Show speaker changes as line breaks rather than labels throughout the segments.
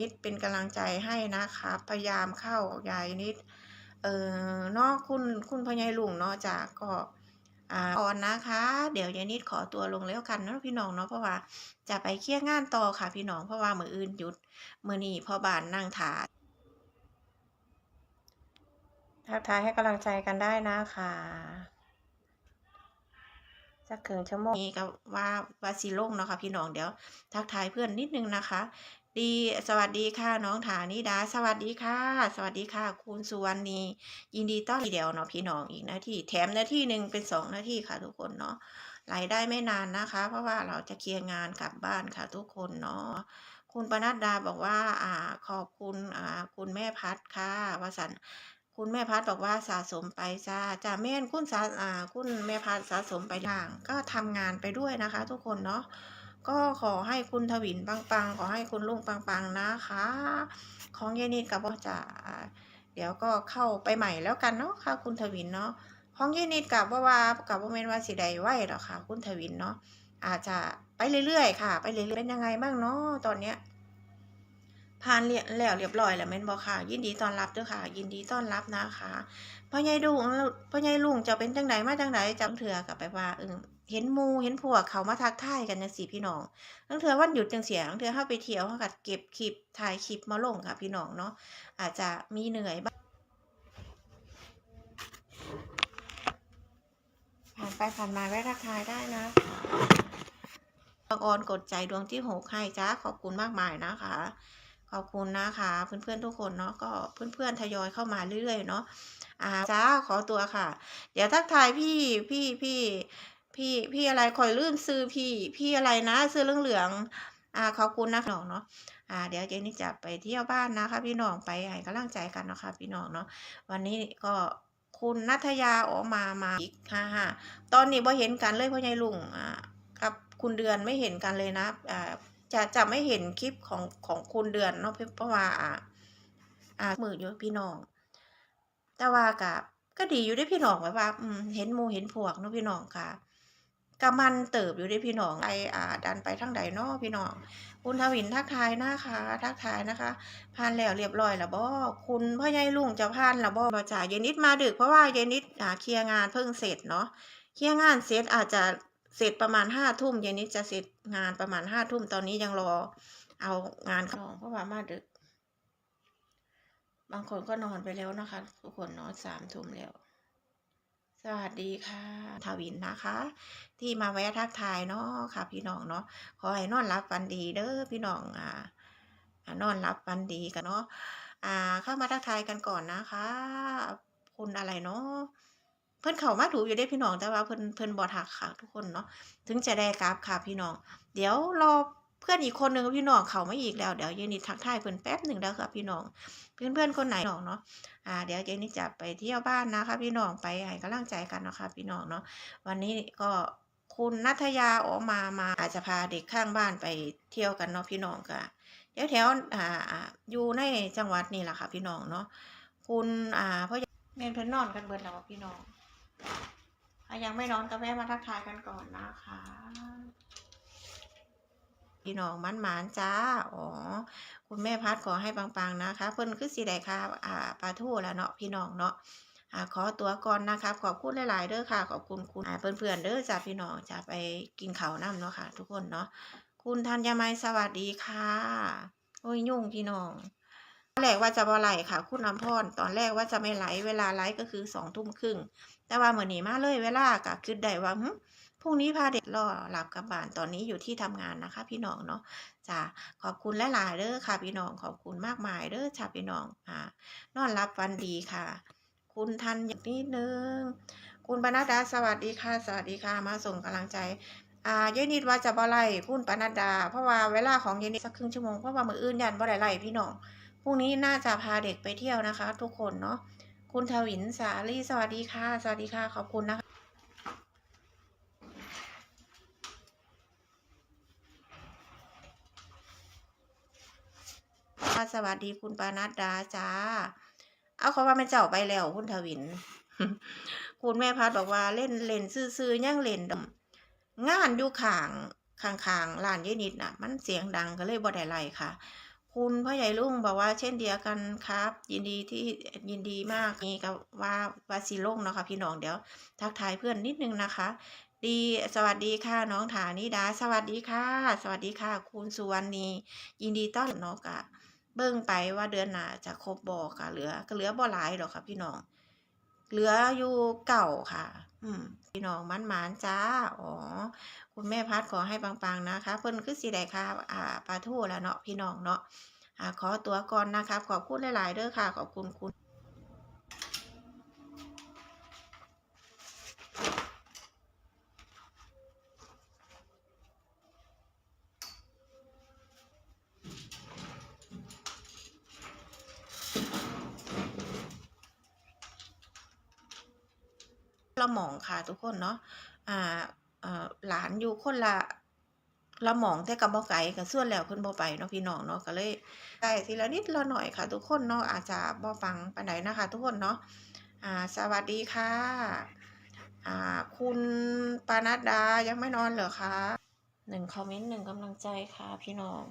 นิดเป็นกำลังใจให้นะคะพยายามเข้ายายนิดเออเนาะคุณคุณพ่อใหญ่ลุงเนาะจากก็อ่อ่อนนะคะ เดี๋ยวยายนิดขอตัวลงแล้วกันเนาะพี่น้องเนาะเพราะว่าจะไปเคลียร์งานต่อค่ะพี่น้องเพราะว่ามืออื่นหยุดมือนี้พ่อบานนั่งถาทักทายให้กำลังใจกันได้นะคะสักครึ่งชั่วโมงนี้ก็ว่าว่าสิลงเนาะค่ะพี่น้องเดี๋ยว ทักทายเพื่อนนิดนึงนะคะ ดีสวัสดีค่ะน้องฐานิดา สวัสดีค่ะ สวัสดีค่ะ คุณสุวรรณียินดีต้อนรับเดียวเนาะพี่น้องอีกหน้าที่แถมหน้าที่หนึ่งเป็นสองหน้าที่ค่ะ ทุกคนเนาะรายได้ไม่นานนะคะ เพราะว่าเราจะเคลียร์งานกลับบ้านค่ะ ทุกคนเนาะคุณปนัดดาบอกว่าอ่าขอบคุณอ่าคุณแม่พัดค่ะวสันต์คุณแม่พัดบอกว่าสะสมไปจ้าจ่าแม่นคุณสาอ่าคุณแม่พัดสะสมไปทาง ก็ทำงานไปด้วยนะคะ ทุกคนเนาะ ก็ขอให้คุณทวินปังๆ ขอให้คุณลุงปังๆนะคะ ของยายนิดกับว่าจะเดี๋ยวก็เข้าไปใหม่แล้วกันเนาะค่ะคุณทวินเนาะของยายนิดกับว่าว่ากับว่าเมนว่าสิใดไหวหรอค่ะ คุณทวินเนาะอาจจะไปเรื่อยๆค่ะ ไปเรื่อยๆเป็นยังไงบ้างเนาะตอนเนี้ยผ่านเรียแล้วเรียบร้อยแล้วแม่นบ่ค่ะ ยินดีต้อนรับด้วยค่ะ ยินดีต้อนรับนะคะพ่อใหญ่ลุงพ่อใหญ่ลุงจะเป็นจังไดมาจังไดจำเถื่อกับไปว่าเออ เห็นมูเห็นพวกเขามาทักทายกันจังซี่พี่น้องทั้งเถื่อวันหยุดจังเสียทั้งเถื่อเฮาไปเที่ยวเฮาก็เก็บคลิปถ่ายคลิปมาลงค่ะพี่น้องเนาะอาจจะมีเหนื่อยบ้างผ่านไปผ่านมาแวะทักทายได้นะบังออนกดใจดวงที่หกให้จ้าขอบคุณมากมายนะคะ ขอบคุณนะคะ เพื่อนๆทุกคนเนาะก็เพื่อนๆทยอยเข้ามาเรื่อยๆเนาะอ่าจ้าขอตัวค่ะ เดี๋ยวทักทายพี่พี่พี่ พี่พี่อะไรคอยลืมซื้อพี่ พี่อะไรนะซื้อเหลืองๆอ่าขอบคุณนะน้องเนาะอ่าเดี๋ยวเจนนี่จะไปเที่ยวบ้านนะคะ พี่น้องไปให้กำลังใจกันเนาะค่ะพี่น้องเนาะวันนี้ก็คุณนัทยาออกมามาอีกค่ะฮะตอนนี้บ่เห็นกันเลยพ่อใหญ่ลุงอ่ากับคุณเดือนไม่เห็นกันเลยนะอ่าจะจะไม่เห็นคลิปของของคุณเดือนเนาะเพราะว่าอ่าอ่ามืออยู่พี่น้อง แต่ว่ากับก็ดีอยู่ได้พี่น้องแบบว่าอืมเห็นมูเห็นพวกเนาะพี่น้องค่ะ กะมันเติบอยู่ด้พี่น้องไปอ่าดันไปทางใดนาะพี่น้องคุณทวินทักทายนะคะทักทายนะคะผ่านแล้วเรียบร้อยแล้วบ่คุณพ่อใหญ่ลุงจะผ่านแล้วบ่บ่จ่าเยนนิดมาดึกเพราะว่าเยนนิดอ่าเคลียร์งานเพิ่งเสร็จเนาะเคลียร์งานเสร็จอาจจะเสร็จประมาณห้าทุ่มเยนนิดจะเสร็จงานประมาณห้าทุ่มตอนนี้ยังรอ เอางานของเพราะว่ามาดึก บางคนก็นอนไปแล้วนะคะ ทุกคนนอนสามทุ่มแล้ว สวัสดีค่ะ ทวินนะคะ ที่มาแวะทักทายเนาะค่ะ พี่น้องเนาะขอให้นอนรับฝันดีเด้อพี่น้องอ่านอนรับฝันดีกันเนาะอ่า เข้ามาทักทายกันก่อนนะคะ คุณอะไรเนาะเพิ่อนเขามาถูกอยู่ได้พี่น้องแต่ว่าเพิ่อนเพิ่อนบ่ทักค่ะ ทุกคนเนาะถึงจะได้กราฟค่ะพี่น้อง เดี๋ยวรอ เพื่อนอีกคนหนึ่งพี่น้องเขาไม่อีกแล้วเดี๋ยวเยนนิดทักทายเพื่อนแป๊บหนึ่งแล้วค่ะพี่น้อง เพื่อนเพื่อนคนไหนน้องเนาะอ่าเดี๋ยวเยนนิดจะไปเที่ยวบ้านนะคะ พี่น้องไปให้กำลังใจกันเนาะคะพี่น้องเนาะวันนี้ก็คุณนัทยาออกมามาอาจจะพาเด็กข้างบ้านไปเที่ยวกันเนาะพี่น้องค่ะเดี๋ยวแถวอ่าอยู่ในจังหวัดนี่แหละค่ะ พี่น้องเนาะคุณอ่าพ่อแม่นเพิ่นนอนกันเบิดแล้วพี่น้องถ้ายังไม่นอนก็แวะมาทักทายกันก่อนนะคะ พี่น้องมันหมานจ้า อ๋อ คุณแม่พัดขอให้ปังๆนะคะ เพิ่นคือสีใดค่ะอ่าปลาทูแล้วเนาะพี่น้องเนาะอ่าขอตัวก่อนนะครับ ขอบคุณหลายๆเด้อค่ะ ขอบคุณคุณอ่าเพื่อนๆเด้อจ้าพี่น้องจะไปกินข้าวน้ำเนาะค่ะ ทุกคนเนาะ คุณธัญไมยสวัสดีค่ะ โอ้ยยุ่งพี่น้องตอนแรกว่าจะบ่ไลค่ะ คุณน้ำพรตอนแรกว่าจะไม่ไลฟ์เวลาไลฟ์ก็คือสองทุ่มครึ่ง แต่ว่าเหมือนนี้มาเลยเวลาก็คิดได้ว่าหึ พรุ่งนี้พาเด็กรอหลับกับบ้านตอนนี้อยู่ที่ทำงานนะคะ พี่น้องเนาะจ้าขอบคุณหลายเด้อค่ะพี่น้องขอบคุณมากมายเด้อชาพี่น้องอ่านอนรับวันดีค่ะ คุณทันอย่างนิดนึงคุณปนัดดาสวัสดีค่ะ สวัสดีค่ะ มาส่งกำลังใจอ่าเยนิดว่าจะบ่ไล่คุณปนัดดา เพราะว่าเวลาของเยนิดสักครึ่งชั่วโมงเพราะว่ามืออื่นยันบ่ได้ไล่พี่น้องพรุ่งนี้น่าจะพาเด็กไปเที่ยวนะคะ ทุกคนเนาะคุณทวินสาลีสวัสดีค่ะ สวัสดีค่ะขอบคุณนะคะ สวัสดีคุณปานัดดาจ้า เอาเขาว่ามันเจ้าไปแล้วคุณทวิน คุณแม่พัดบอกว่าเล่นเล่นซื่อๆยังเล่นดำงานอยู่ข้างข้างๆร้านเยนิดน่ะ มันเสียงดังก็เลยบ่ได้ไล่ค่ะ คุณพ่อใหญ่ลุงบอกว่าเช่นเดียวกันครับ ยินดีที่ยินดีมากนี่ก็ว่าว่าสิลงเนาะค่ะพี่น้องเดี๋ยว ทักทายเพื่อนนิดนึงนะคะ ดีสวัสดีค่ะน้องฐานิดา สวัสดีค่ะ สวัสดีค่ะ คุณสุวรรณียินดีต้อนรับเนาะกะ เบิ่งไปว่าเดือนหน้าจะครบบ่ค่ะ เหลือก็เหลือบ่หลายหรอกค่ะพี่น้อง เหลืออยู่เก่าค่ะ อืมพี่น้องมันหมานจ้า อ๋อ คุณแม่พัดขอให้ปังๆนะคะ เพิ่นคือสิได้ค่ะ อ่าปลาทูแล้วเนาะพี่น้องเนาะอ่าขอตัวก่อนนะครับขอบคุณหลายๆเด้อค่ะ ขอบคุณคุณ ละหมองค่ะทุกคนเนาะอ่าหลานอยู่คนละละหมองแต่ก็บ่ไกลก็ส่วนแล้วเพิ่นบ่ไปเนาะพี่น้องเนาะก็เลยได้ทีละนิดละหน่อยค่ะ ทุกคนเนาะอาจจะบ่ปังปานใดนะคะ ทุกคนเนาะอ่าสวัสดีค่ะอ่าคุณปานัดดายังไม่นอนเหรอคะหนึ่งคอมเมนต์หนึ่งกำลังใจค่ะพี่น้อง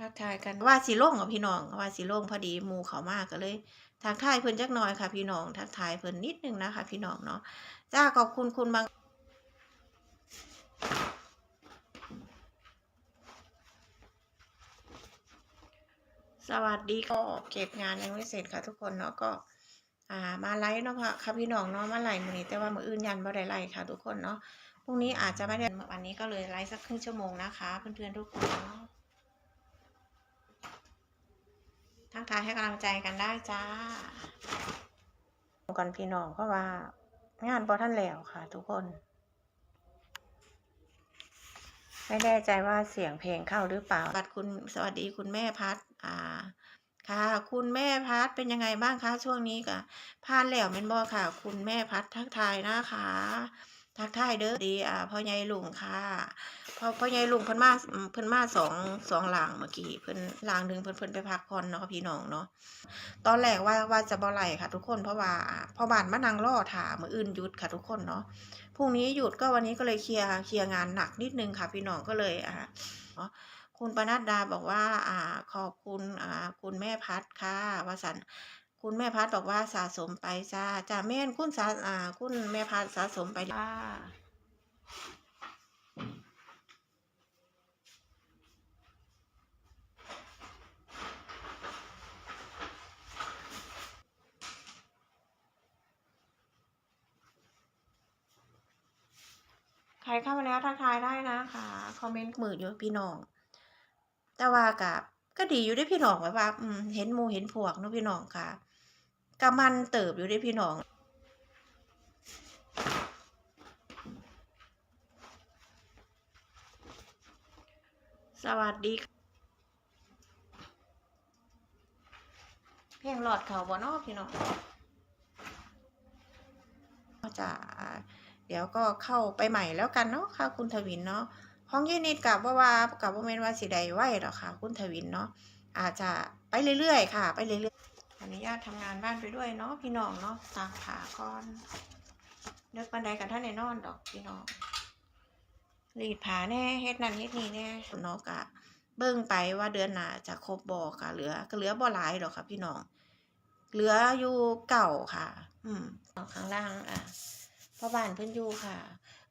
ทักทายกันว่าสิลงกับพี่น้องว่าสิลงพอดีมูเขามากก็เลยทักทายเพิ่นจักหน่อยค่ะ พี่น้องทักทายเพิ่นนิดนึงนะคะ พี่น้องเนาะจ้าขอบคุณคุณบางสวัสดีก็เก็บงานยังไม่เสร็จค่ะทุกคนเนาะก็ อ่ามาไลฟ์เนาะค่ะพี่น้องเนาะมาไลฟ์มือนี้แต่ว่ามืออื่นยันบ่ได้ไลฟ์ค่ะ ทุกคนเนาะพรุ่งนี้อาจจะไม่ได้วันนี้ก็เลยไลฟ์สักครึ่งชั่วโมงนะคะ เพื่อนๆทุกคนเนาะ ทักทายให้กำลังใจกันได้จ้ากันพี่น้องเพราะว่างานบ่ทันแล้วค่ะ ทุกคน ไม่แน่ใจว่าเสียงเพลงเข้าหรือเปล่าบัดคุณสวัสดีคุณแม่พัดอ่าค่ะคุณแม่พัดเป็นยังไงบ้างคะช่วงนี้ก็ผ่านแล้วแม่นบ่ค่ะ คุณแม่พัดทักทายนะคะ ทักทายเด้อดีอ่าพ่อใหญ่ลุงค่ะ พอพ่อใหญ่ลุงเพิ่นมาเพิ่นมาสองสองหลางเมื่อกี้เพิ่นหลางหนึ่งเพิ่นเพิ่นไปพักผ่อนเนาะพี่น้องเนาะตอนแรกว่าว่าจะบ่ไล่ค่ะ ทุกคนเพราะว่าพ่อบ้านมานั่งรอท่ามืออื่นหยุดค่ะ ทุกคนเนาะพรุ่งนี้หยุดก็วันนี้ก็เลยเคลียร์เคลียร์งานหนักนิดนึงค่ะ พี่น้องก็เลยอ่าเนาะคุณปนัดดาบอกว่าอ่าขอบคุณอ่าคุณแม่พัดค่ะวสันคุณแม่พัดบอกว่าสะสมไปจ้าจ้าแม่นคุณสาอ่าคุณแม่พัดสะสมไปจ้า รเข้ามาแล้วทักทายได้นะคะคอมเมนต์มืออยู่พี่น้อง แต่ว่ากับก็ดีอยู่ได้พี่น้องแบบว่าเห็นมูเห็นพวกเนาะพี่น้องค่ะกะมันเติบอยู่ได้พี่น้องสวัสดี เพลงหลอดเขาบ่เนอพี่น้องก็จะ เดี๋ยวก็เข้าไปใหม่แล้วกันเนาะค่ะคุณทวินเนาะห้องเยนิดกับว่าว่ากับว่าเมนว่าสิใดไหวหรอค่ะคุณทวินเนาะอาจจะไปเรื่อยๆค่ะ ไปเรื่อยๆอนุญาตทำงานบ้านไปด้วยเนาะพี่น้องเนาะตากขาก่อนเลิกบันไดกันท่านในนอนดอกพี่น้องรีดผาแน่เฮ็ดนั่นเฮ็ดนี่แน่เนาะกะเบิ่งไปว่าเดือนหน้าจะครบบ่ค่ะ เหลือก็เหลือบ่หลายดอกค่ะพี่น้องเหลืออยู่เก่าค่ะ อืมข้างล่างอะ พ่อบ้านเพิ่อนอยู่ค่ะ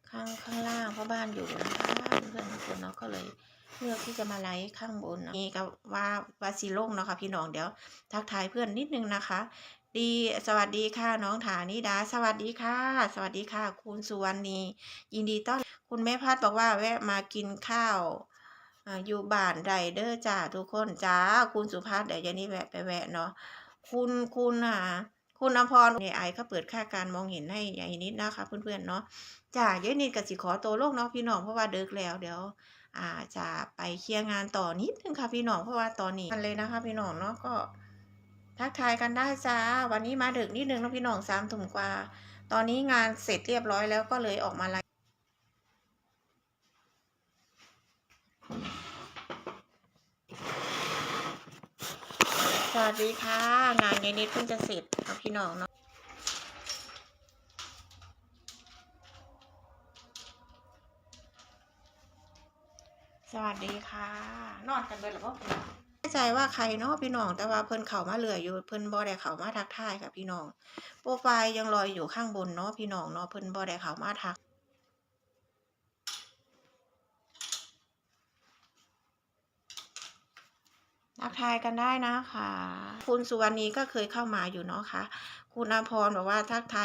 ข้างข้างล่างพ่อบ้านอยู่นะคะเพื่อนทุกคนเนาะก็เลยเลือกที่จะมาไลฟ์ข้างบนนี่ก็ว่าว่าสิลงเนาะค่ะพี่น้องเดี๋ยว ทักทายเพื่อนนิดนึงนะคะ ดีสวัสดีค่ะน้องฐานิดา สวัสดีค่ะ สวัสดีค่ะ คุณสุวรรณียินดีต้อนคุณแม่พัดบอกว่าแวะมากินข้าวอยู่บ้านไรเดอร์จ้าทุกคนจ้าคุณสุภาพเดี๋ยวจะนี้แวะไปแวะเนาะคุณคุณอ่า คุณอภรเนี่ยไอเขาเปิดค่าการมองเห็นให้ยายนิดนะคะเพื่อนๆเนาะจ้ายายนิดกับสิขอตัวโลกเนาะพี่น้องเพราะว่าเดิกแล้วเดี๋ยวอ่าจะไปเคลียร์งานต่อนิดนึงค่ะพี่น้องเพราะว่าตอนนี้กันเลยนะคะ พี่น้องเนาะก็ทักทายกันได้จ้า วันนี้มาดึกนิดนึงนะพี่น้องสามทุ่มกว่า ตอนนี้งานเสร็จเรียบร้อยแล้วก็เลยออกมาไลสวัสดีค่ะ งานยายนิดเพิ่งจะเสร็จ พี่น้องเนาะสวัสดีค่ะ นอนกันเลยหรือเปล่าแน่ใจว่าใครเนาะพี่น้องแต่ว่าเพิ่นเข่ามาเหลืออยู่เพิ่นบ่อได้เข่ามาทักทายค่ะพี่น้อง โปรไฟล์ยังลอยอยู่ข้างบนเนาะพี่น้องเนาะเพิ่นบ่อได้เข่ามาทัก ทักทายกันได้นะคะ คุณสุวรรณีก็เคยเข้ามาอยู่เนาะค่ะ คุณอาพรบอกว่าทักทาย